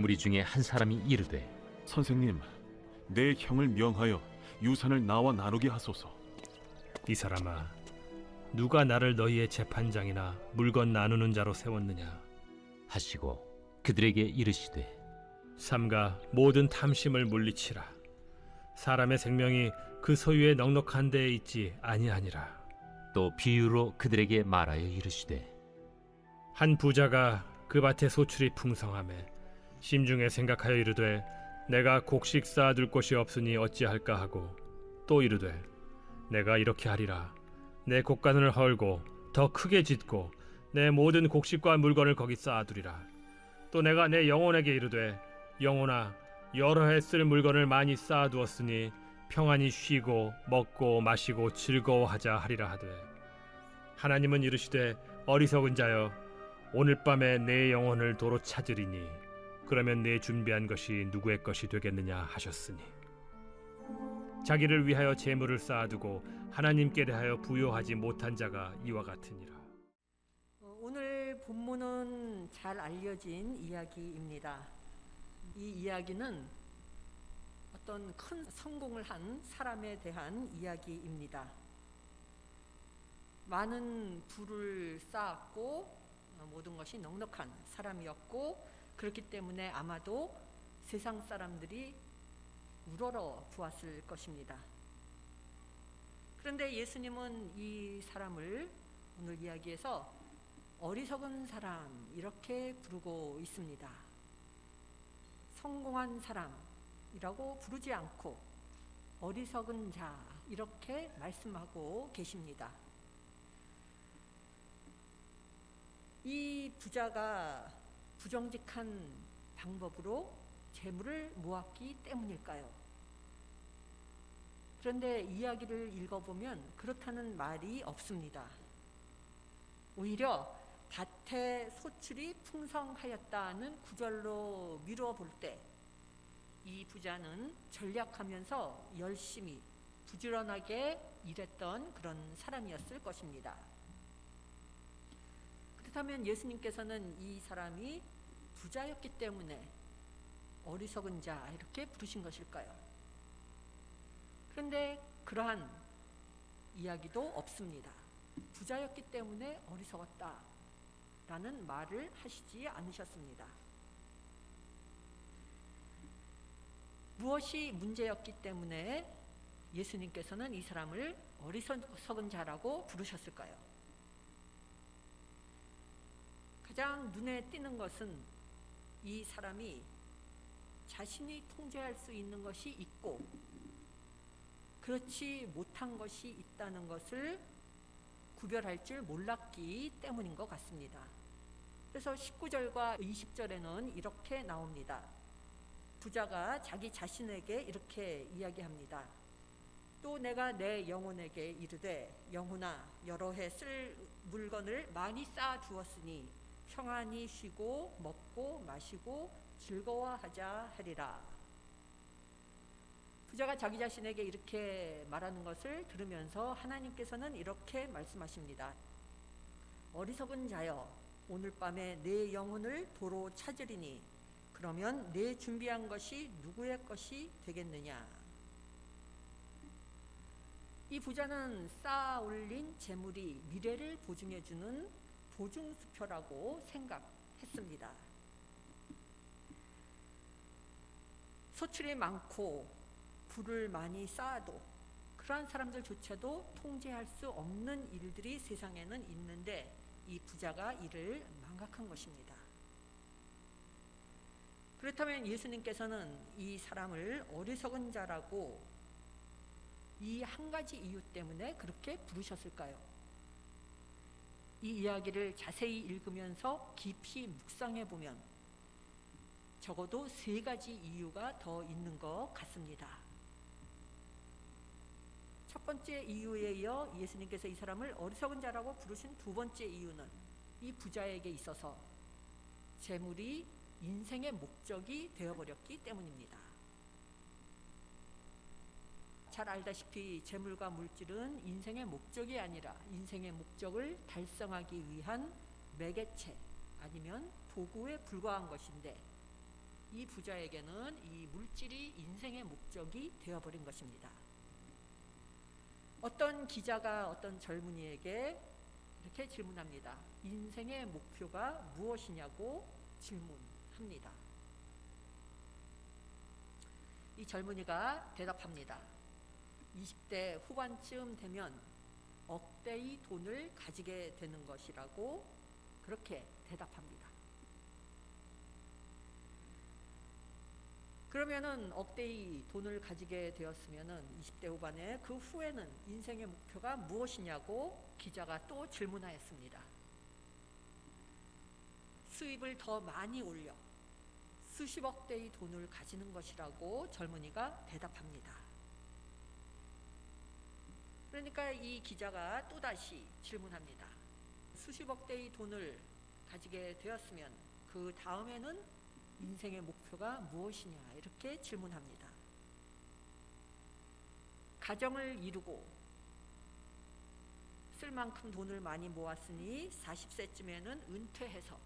무리 중에 한 사람이 이르되 선생님, 내 형을 명하여 유산을 나와 나누게 하소서. 이 사람아, 누가 나를 너희의 재판장이나 물건 나누는 자로 세웠느냐? 하시고 그들에게 이르시되 삼가 모든 탐심을 물리치라. 사람의 생명이 그 소유의 넉넉한 데에 있지 아니하니라. 또 비유로 그들에게 말하여 이르시되 한 부자가 그 밭에 소출이 풍성함에 심중에 생각하여 이르되 내가 곡식 쌓아둘 곳이 없으니 어찌할까 하고 또 이르되 내가 이렇게 하리라. 내 곡간을 헐고 더 크게 짓고 내 모든 곡식과 물건을 거기 쌓아두리라. 또 내가 내 영혼에게 이르되 영혼아 여러 해 쓸 물건을 많이 쌓아두었으니 평안히 쉬고 먹고 마시고 즐거워하자 하리라 하되 하나님은 이르시되 어리석은 자여 오늘 밤에 내 영혼을 도로 찾으리니 그러면 내 준비한 것이 누구의 것이 되겠느냐 하셨으니 자기를 위하여 재물을 쌓아두고 하나님께 대하여 부요하지 못한 자가 이와 같으니라 어, 오늘 본문은 잘 알려진 이야기입니다. 이 이야기는 어떤 큰 성공을 한 사람에 대한 이야기입니다. 많은 부를 쌓았고 어, 모든 것이 넉넉한 사람이었고 그렇기 때문에 아마도 세상 사람들이 우러러 보았을 것입니다. 그런데 예수님은 이 사람을 오늘 이야기에서 어리석은 사람 이렇게 부르고 있습니다. 성공한 사람이라고 부르지 않고 어리석은 자 이렇게 말씀하고 계십니다. 이 부자가 부정직한 방법으로 재물을 모았기 때문일까요? 그런데 이야기를 읽어보면 그렇다는 말이 없습니다. 오히려 밭에 소출이 풍성하였다는 구절로 미루어 볼 때 이 부자는 전략하면서 열심히 부지런하게 일했던 그런 사람이었을 것입니다. 그렇다면 예수님께서는 이 사람이 부자였기 때문에 어리석은 자 이렇게 부르신 것일까요? 그런데 그러한 이야기도 없습니다. 부자였기 때문에 어리석었다. 라는 말을 하시지 않으셨습니다. 무엇이 문제였기 때문에 예수님께서는 이 사람을 어리석은 자라고 부르셨을까요? 가장 눈에 띄는 것은 이 사람이 자신이 통제할 수 있는 것이 있고 그렇지 못한 것이 있다는 것을 구별할 줄 몰랐기 때문인 것 같습니다. 그래서 19절과 20절에는 이렇게 나옵니다. 부자가 자기 자신에게 이렇게 이야기합니다. 또 내가 내 영혼에게 이르되 영혼아 여러 해 쓸 물건을 많이 쌓아 두었으니 평안히 쉬고 먹고 마시고 즐거워하자 하리라. 부자가 자기 자신에게 이렇게 말하는 것을 들으면서 하나님께서는 이렇게 말씀하십니다. 어리석은 자여 오늘 밤에 내 영혼을 도로 찾으리니 그러면 내 준비한 것이 누구의 것이 되겠느냐? 이 부자는 쌓아 올린 재물이 미래를 보증해 주는 보증수표라고 생각했습니다. 소출이 많고 부를 많이 쌓아도 그러한 사람들조차도 통제할 수 없는 일들이 세상에는 있는데 이 부자가 이를 망각한 것입니다. 그렇다면 예수님께서는 이 사람을 어리석은 자라고 이 한 가지 이유 때문에 그렇게 부르셨을까요? 이 이야기를 자세히 읽으면서 깊이 묵상해 보면 적어도 세 가지 이유가 더 있는 것 같습니다. 첫 번째 이유에 이어 예수님께서 이 사람을 어리석은 자라고 부르신 두 번째 이유는 이 부자에게 있어서 재물이 인생의 목적이 되어버렸기 때문입니다. 잘 알다시피 재물과 물질은 인생의 목적이 아니라 인생의 목적을 달성하기 위한 매개체 아니면 도구에 불과한 것인데 이 부자에게는 이 물질이 인생의 목적이 되어버린 것입니다. 어떤 기자가 어떤 젊은이에게 이렇게 질문합니다. 인생의 목표가 무엇이냐고 질문합니다. 이 젊은이가 대답합니다. 20대 후반쯤 되면 억대의 돈을 가지게 되는 것이라고 그렇게 대답합니다. 그러면은 억대의 돈을 가지게 되었으면은 20대 후반에 그 후에는 인생의 목표가 무엇이냐고 기자가 또 질문하였습니다. 수입을 더 많이 올려 수십억 대의 돈을 가지는 것이라고 젊은이가 대답합니다. 그러니까 이 기자가 또다시 질문합니다. 수십억 대의 돈을 가지게 되었으면 그 다음에는 인생의 목표가 무엇이냐 이렇게 질문합니다. 가정을 이루고 쓸 만큼 돈을 많이 모았으니 40세쯤에는 은퇴해서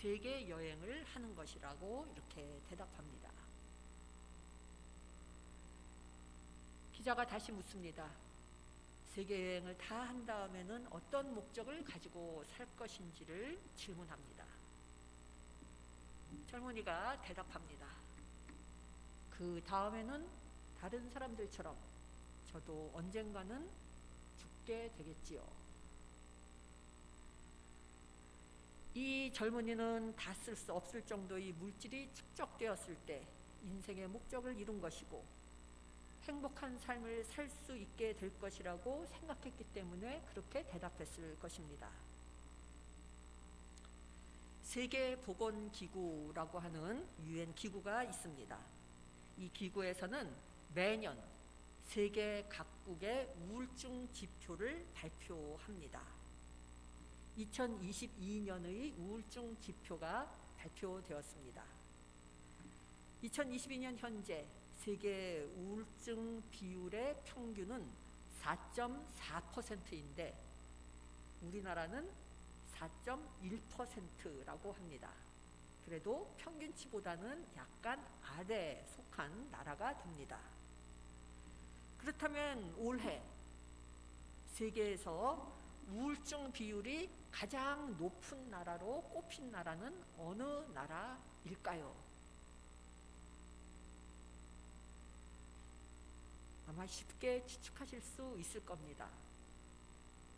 세계 여행을 하는 것이라고 이렇게 대답합니다. 기자가 다시 묻습니다. 세계 여행을 다 한 다음에는 어떤 목적을 가지고 살 것인지를 질문합니다. 젊은이가 대답합니다. 그 다음에는 다른 사람들처럼 저도 언젠가는 죽게 되겠지요. 이 젊은이는 다 쓸 수 없을 정도의 물질이 축적되었을 때 인생의 목적을 이룬 것이고 행복한 삶을 살 수 있게 될 것이라고 생각했기 때문에 그렇게 대답했을 것입니다. 세계 보건 기구라고 하는 유엔 기구가 있습니다. 이 기구에서는 매년 세계 각국의 우울증 지표를 발표합니다. 2022년의 우울증 지표가 발표되었습니다. 2022년 현재 세계 우울증 비율의 평균은 4.4%인데 우리나라는 4.1%라고 합니다. 그래도 평균치보다는 약간 아래에 속한 나라가 됩니다. 그렇다면 올해 세계에서 우울증 비율이 가장 높은 나라로 꼽힌 나라는 어느 나라일까요? 아마 쉽게 추측하실 수 있을 겁니다.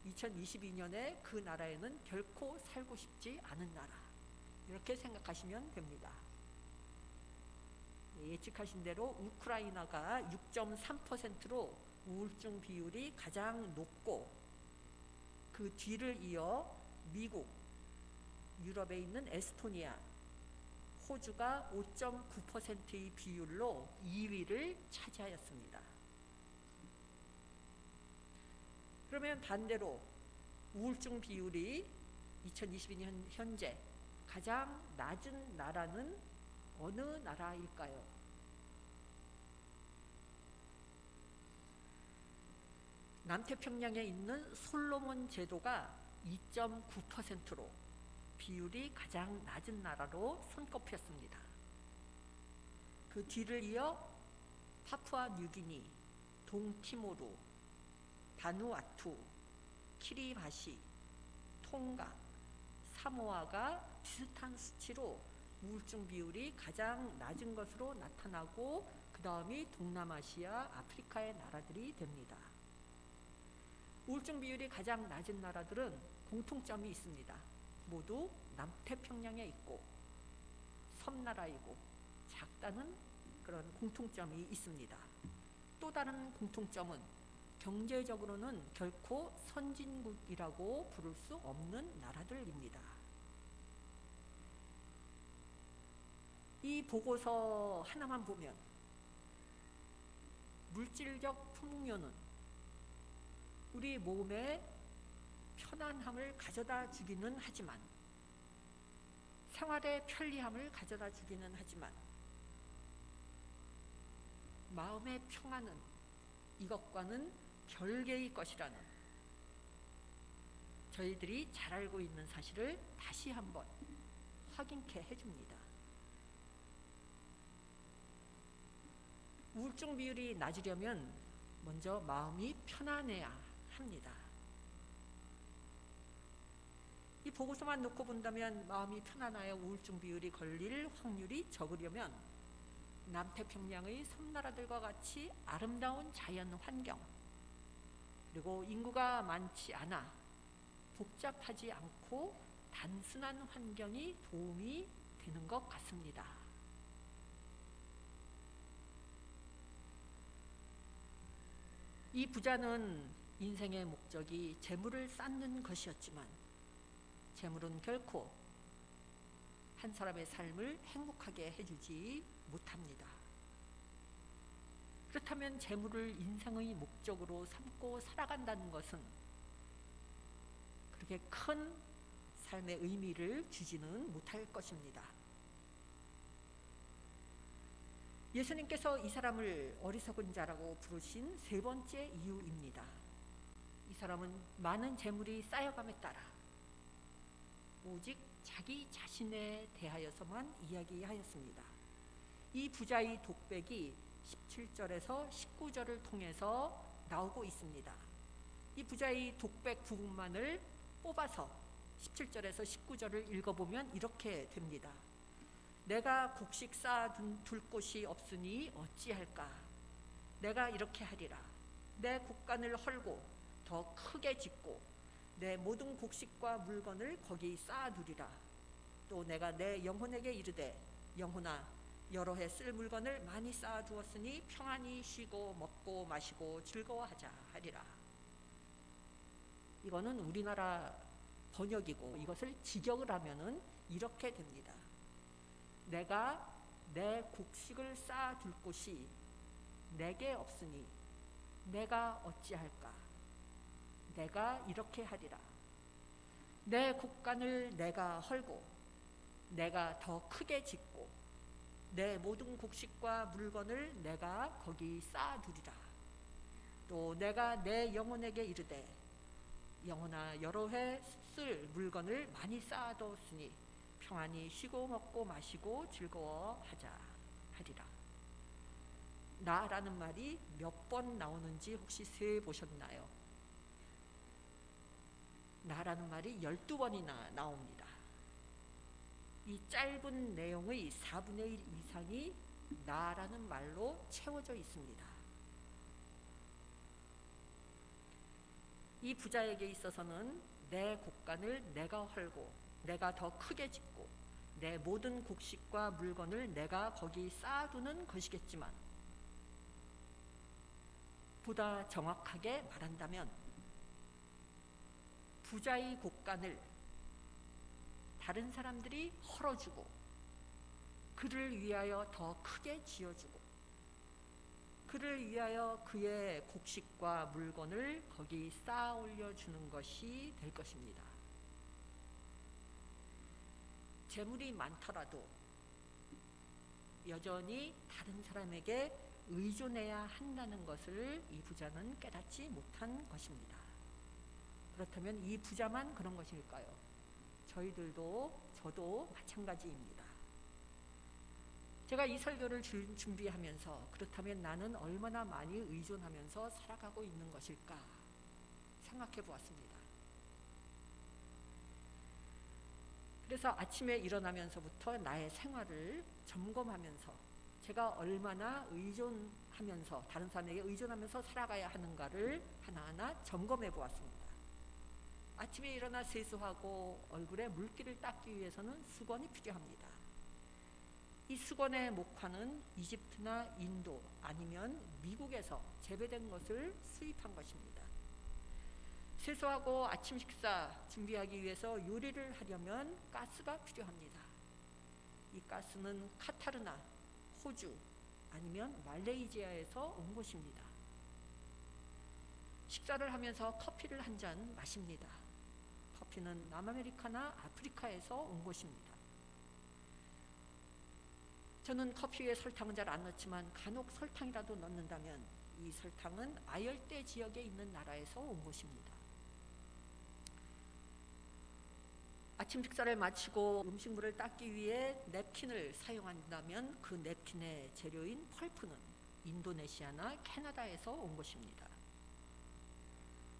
2022년에 그 나라에는 결코 살고 싶지 않은 나라. 이렇게 생각하시면 됩니다. 예, 예측하신 대로 우크라이나가 6.3%로 우울증 비율이 가장 높고 그 뒤를 이어 미국, 유럽에 있는 에스토니아, 호주가 5.9%의 비율로 2위를 차지하였습니다. 그러면 반대로 우울증 비율이 2022년 현재 가장 낮은 나라는 어느 나라일까요? 남태평양에 있는 솔로몬 제도가 2.9%로 비율이 가장 낮은 나라로 손꼽혔습니다. 그 뒤를 이어 파푸아 뉴기니, 동티모르, 바누아투, 키리바시, 통가, 사모아가 비슷한 수치로 우울증 비율이 가장 낮은 것으로 나타나고 그 다음이 동남아시아, 아프리카의 나라들이 됩니다. 우울증 비율이 가장 낮은 나라들은 공통점이 있습니다. 모두 남태평양에 있고 섬나라이고 작다는 그런 공통점이 있습니다. 또 다른 공통점은 경제적으로는 결코 선진국이라고 부를 수 없는 나라들입니다. 이 보고서 하나만 보면 물질적 풍요는 우리 몸에 편안함을 가져다 주기는 하지만 생활의 편리함을 가져다 주기는 하지만 마음의 평안은 이것과는 별개의 것이라는 저희들이 잘 알고 있는 사실을 다시 한번 확인케 해줍니다. 우울증 비율이 낮으려면 먼저 마음이 편안해야 합니다. 이 보고서만 놓고 본다면 마음이 편안하여 우울증 비율이 걸릴 확률이 적으려면 남태평양의 섬나라들과 같이 아름다운 자연 환경 그리고 인구가 많지 않아 복잡하지 않고 단순한 환경이 도움이 되는 것 같습니다. 이 부자는 인생의 목적이 재물을 쌓는 것이었지만 재물은 결코 한 사람의 삶을 행복하게 해주지 못합니다. 그렇다면 재물을 인생의 목적으로 삼고 살아간다는 것은 그렇게 큰 삶의 의미를 주지는 못할 것입니다. 예수님께서 이 사람을 어리석은 자라고 부르신 세 번째 이유입니다. 이 사람은 많은 재물이 쌓여감에 따라 오직 자기 자신에 대하여서만 이야기하였습니다. 이 부자의 독백이 17절에서 19절을 통해서 나오고 있습니다. 이 부자의 독백 부분만을 뽑아서 17절에서 19절을 읽어보면 이렇게 됩니다. 내가 곡식 쌓아둘 곳이 없으니 어찌할까? 내가 이렇게 하리라. 내 곡간을 헐고 더 크게 짓고 내 모든 곡식과 물건을 거기 쌓아두리라. 또 내가 내 영혼에게 이르되 영혼아 여러 해 쓸 물건을 많이 쌓아 두었으니 평안히 쉬고 먹고 마시고 즐거워하자 하리라. 이거는 우리나라 번역이고 이것을 직역을 하면은 이렇게 됩니다. 내가 내 곡식을 쌓아 둘 곳이 내게 없으니 내가 어찌할까? 내가 이렇게 하리라. 내 곡간을 내가 헐고 내가 더 크게 짓고 내 모든 곡식과 물건을 내가 거기 쌓아두리라. 또 내가 내 영혼에게 이르되 영혼아 여러 해 쓸 물건을 많이 쌓아두었으니 평안히 쉬고 먹고 마시고 즐거워하자 하리라. 나라는 말이 몇 번 나오는지 혹시 세 보셨나요? 나라는 말이 열두 번이나 나옵니다. 이 짧은 내용의 4분의 1 이상이 나라는 말로 채워져 있습니다. 이 부자에게 있어서는 내 곡간을 내가 헐고 내가 더 크게 짓고 내 모든 곡식과 물건을 내가 거기 쌓아두는 것이겠지만 보다 정확하게 말한다면 부자의 곡간을 다른 사람들이 헐어주고 그를 위하여 더 크게 지어주고 그를 위하여 그의 곡식과 물건을 거기 쌓아 올려주는 것이 될 것입니다. 재물이 많더라도 여전히 다른 사람에게 의존해야 한다는 것을 이 부자는 깨닫지 못한 것입니다. 그렇다면 이 부자만 그런 것일까요? 저희들도 저도 마찬가지입니다. 제가 이 설교를 줄- 준비하면서 그렇다면 나는 얼마나 많이 의존하면서 살아가고 있는 것일까 생각해 보았습니다. 그래서 아침에 일어나면서부터 나의 생활을 점검하면서 제가 얼마나 의존하면서 다른 사람에게 의존하면서 살아가야 하는가를 하나하나 점검해 보았습니다. 아침에 일어나 세수하고 얼굴에 물기를 닦기 위해서는 수건이 필요합니다. 이 수건의 목화는 이집트나 인도 아니면 미국에서 재배된 것을 수입한 것입니다. 세수하고 아침 식사 준비하기 위해서 요리를 하려면 가스가 필요합니다. 이 가스는 카타르나, 호주 아니면 말레이시아에서 온 것입니다. 식사를 하면서 커피를 한 잔 마십니다. 커피는 남아메리카나 아프리카에서 온 것입니다. 저는 커피에 설탕은 잘 안 넣지만 간혹 설탕이라도 넣는다면 이 설탕은 아열대 지역에 있는 나라에서 온 것입니다. 아침 식사를 마치고 음식물을 닦기 위해 냅킨을 사용한다면 그 냅킨의 재료인 펄프는 인도네시아나 캐나다에서 온 것입니다.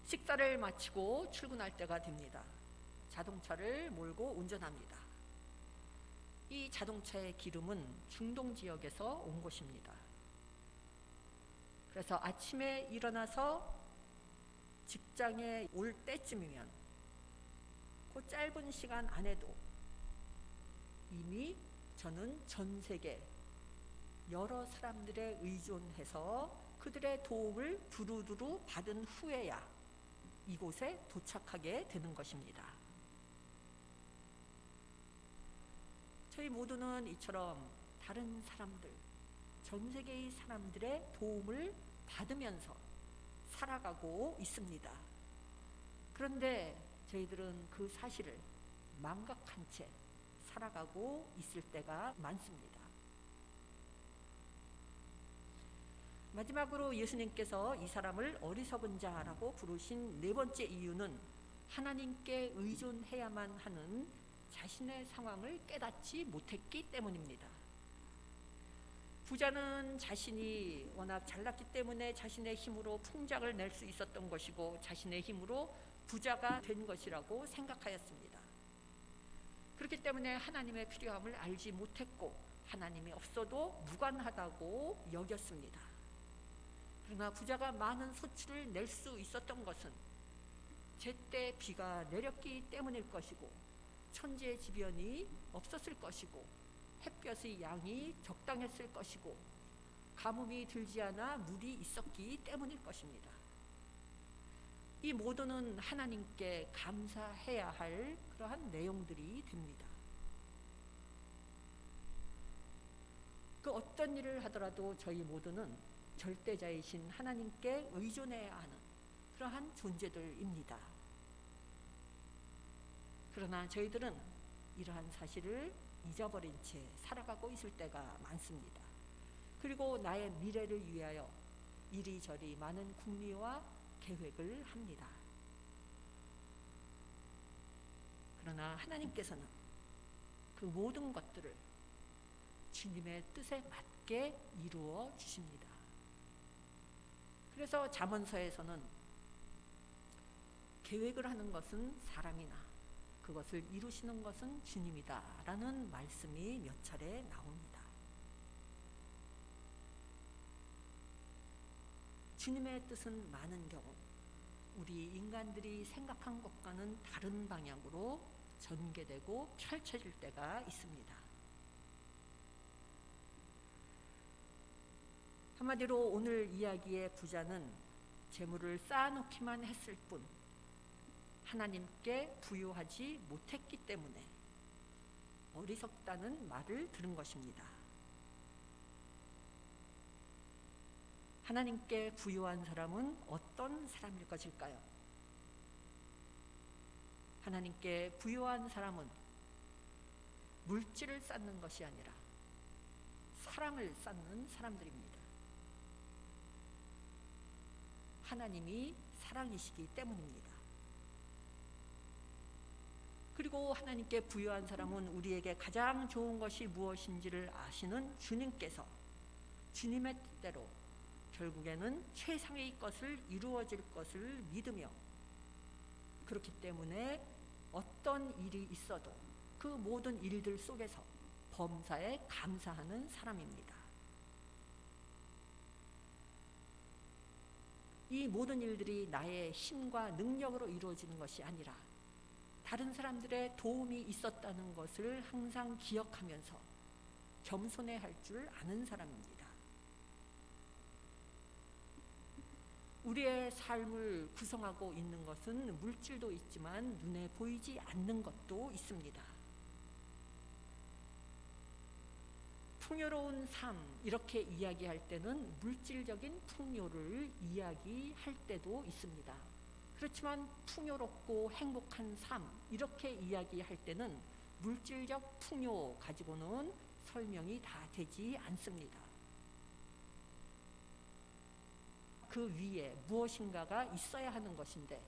식사를 마치고 출근할 때가 됩니다. 자동차를 몰고 운전합니다. 이 자동차의 기름은 중동 지역에서 온 것입니다. 그래서 아침에 일어나서 직장에 올 때쯤이면 그 짧은 시간 안에도 이미 저는 전 세계 여러 사람들에 의존해서 그들의 도움을 두루두루 받은 후에야 이곳에 도착하게 되는 것입니다. 저희 모두는 이처럼 다른 사람들, 전 세계의 사람들의 도움을 받으면서 살아가고 있습니다. 그런데 저희들은 그 사실을 망각한 채 살아가고 있을 때가 많습니다. 마지막으로 예수님께서 이 사람을 어리석은 자라고 부르신 네 번째 이유는 하나님께 의존해야만 하는 자신의 상황을 깨닫지 못했기 때문입니다. 부자는 자신이 워낙 잘났기 때문에 자신의 힘으로 풍작을 낼 수 있었던 것이고 자신의 힘으로 부자가 된 것이라고 생각하였습니다. 그렇기 때문에 하나님의 필요함을 알지 못했고 하나님이 없어도 무관하다고 여겼습니다. 그러나 부자가 많은 소출을 낼 수 있었던 것은 제때 비가 내렸기 때문일 것이고 천재지변이 없었을 것이고 햇볕의 양이 적당했을 것이고 가뭄이 들지 않아 물이 있었기 때문일 것입니다. 이 모두는 하나님께 감사해야 할 그러한 내용들이 됩니다. 그 어떤 일을 하더라도 저희 모두는 절대자이신 하나님께 의존해야 하는 그러한 존재들입니다. 그러나 저희들은 이러한 사실을 잊어버린 채 살아가고 있을 때가 많습니다. 그리고 나의 미래를 위하여 이리저리 많은 궁리와 계획을 합니다. 그러나 하나님께서는 그 모든 것들을 주님의 뜻에 맞게 이루어 주십니다. 그래서 잠언서에서는 계획을 하는 것은 사람이나 그것을 이루시는 것은 주님이다라는 말씀이 몇 차례 나옵니다. 주님의 뜻은 많은 경우 우리 인간들이 생각한 것과는 다른 방향으로 전개되고 펼쳐질 때가 있습니다. 한마디로 오늘 이야기의 부자는 재물을 쌓아놓기만 했을 뿐 하나님께 부유하지 못했기 때문에 어리석다는 말을 들은 것입니다. 하나님께 부유한 사람은 어떤 사람일 것일까요? 하나님께 부유한 사람은 물질을 쌓는 것이 아니라 사랑을 쌓는 사람들입니다. 하나님이 사랑이시기 때문입니다. 그리고 하나님께 부여한 사람은 우리에게 가장 좋은 것이 무엇인지를 아시는 주님께서 주님의 뜻대로 결국에는 최상의 것을 이루어질 것을 믿으며 그렇기 때문에 어떤 일이 있어도 그 모든 일들 속에서 범사에 감사하는 사람입니다. 이 모든 일들이 나의 힘과 능력으로 이루어지는 것이 아니라 다른 사람들의 도움이 있었다는 것을 항상 기억하면서 겸손해 할 줄 아는 사람입니다. 우리의 삶을 구성하고 있는 것은 물질도 있지만 눈에 보이지 않는 것도 있습니다. 풍요로운 삶 이렇게 이야기할 때는 물질적인 풍요를 이야기할 때도 있습니다. 그렇지만 풍요롭고 행복한 삶 이렇게 이야기할 때는 물질적 풍요 가지고는 설명이 다 되지 않습니다. 그 위에 무엇인가가 있어야 하는 것인데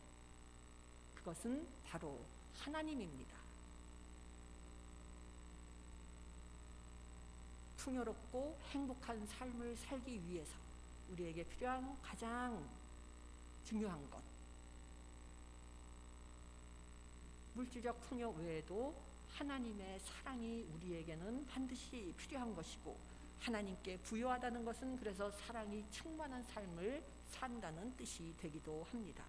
그것은 바로 하나님입니다. 풍요롭고 행복한 삶을 살기 위해서 우리에게 필요한 가장 중요한 것 물질적 풍요 외에도 하나님의 사랑이 우리에게는 반드시 필요한 것이고 하나님께 부여하다는 것은 그래서 사랑이 충만한 삶을 산다는 뜻이 되기도 합니다.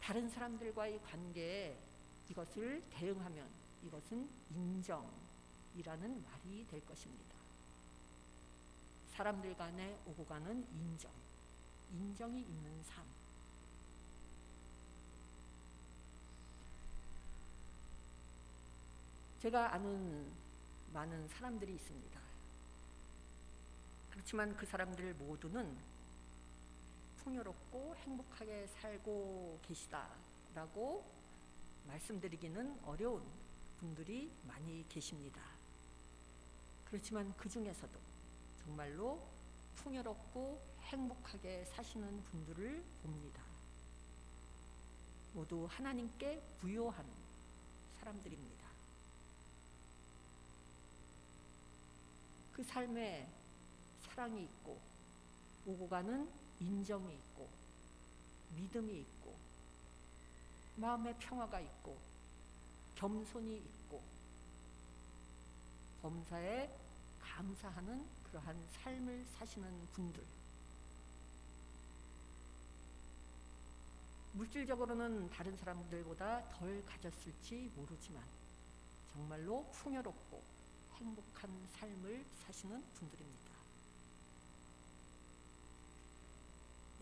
다른 사람들과의 관계에 이것을 대응하면 이것은 인정이라는 말이 될 것입니다. 사람들 간에 오고 가는 인정, 인정이 있는 삶. 제가 아는 많은 사람들이 있습니다. 그렇지만 그 사람들 모두는 풍요롭고 행복하게 살고 계시다라고 말씀드리기는 어려운 분들이 많이 계십니다. 그렇지만 그 중에서도 정말로 풍요롭고 행복하게 사시는 분들을 봅니다. 모두 하나님께 부요한 사람들입니다. 그 삶에 사랑이 있고 오고 가는 인정이 있고 믿음이 있고 마음의 평화가 있고 겸손이 있고 범사에 감사하는 그러한 삶을 사시는 분들. 물질적으로는 다른 사람들보다 덜 가졌을지 모르지만 정말로 풍요롭고 행복한 삶을 사시는 분들입니다.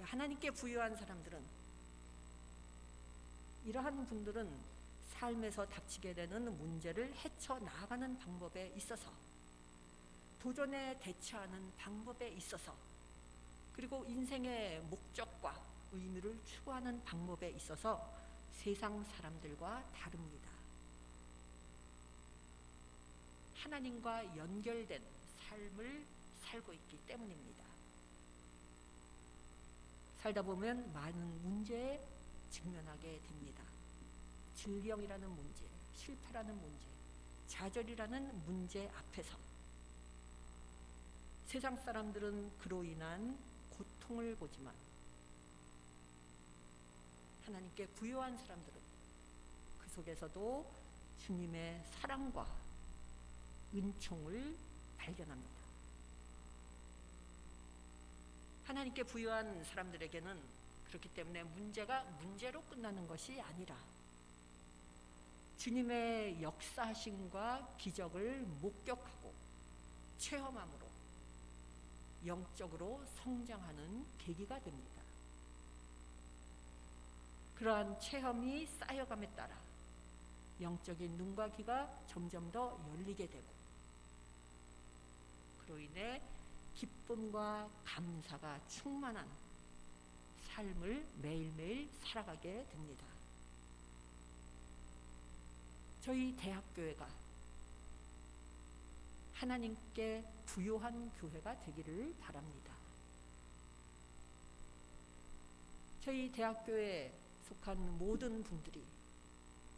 하나님께 부여한 사람들은 이러한 분들은 삶에서 닥치게 되는 문제를 헤쳐 나가는 방법에 있어서 도전에 대처하는 방법에 있어서 그리고 인생의 목적과 의미를 추구하는 방법에 있어서 세상 사람들과 다릅니다. 하나님과 연결된 삶을 살고 있기 때문입니다. 살다 보면 많은 문제에 직면하게 됩니다. 질병이라는 문제, 실패라는 문제, 좌절이라는 문제 앞에서 세상 사람들은 그로 인한 고통을 보지만 하나님께 부여한 사람들은 그 속에서도 주님의 사랑과 은총을 발견합니다. 하나님께 부여한 사람들에게는 그렇기 때문에 문제가 문제로 끝나는 것이 아니라 주님의 역사하심과 기적을 목격하고 체험함으로 영적으로 성장하는 계기가 됩니다. 그러한 체험이 쌓여감에 따라 영적인 눈과 귀가 점점 더 열리게 되고 인해 기쁨과 감사가 충만한 삶을 매일매일 살아가게 됩니다. 저희 대학교회가 하나님께 부요한 교회가 되기를 바랍니다. 저희 대학교에 속한 모든 분들이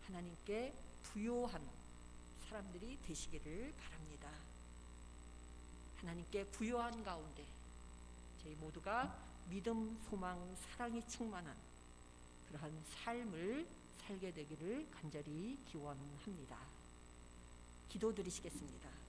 하나님께 부요한 사람들이 되시기를 바랍니다. 하나님께 부요한 가운데 저희 모두가 믿음, 소망, 사랑이 충만한 그러한 삶을 살게 되기를 간절히 기원합니다. 기도 드리시겠습니다.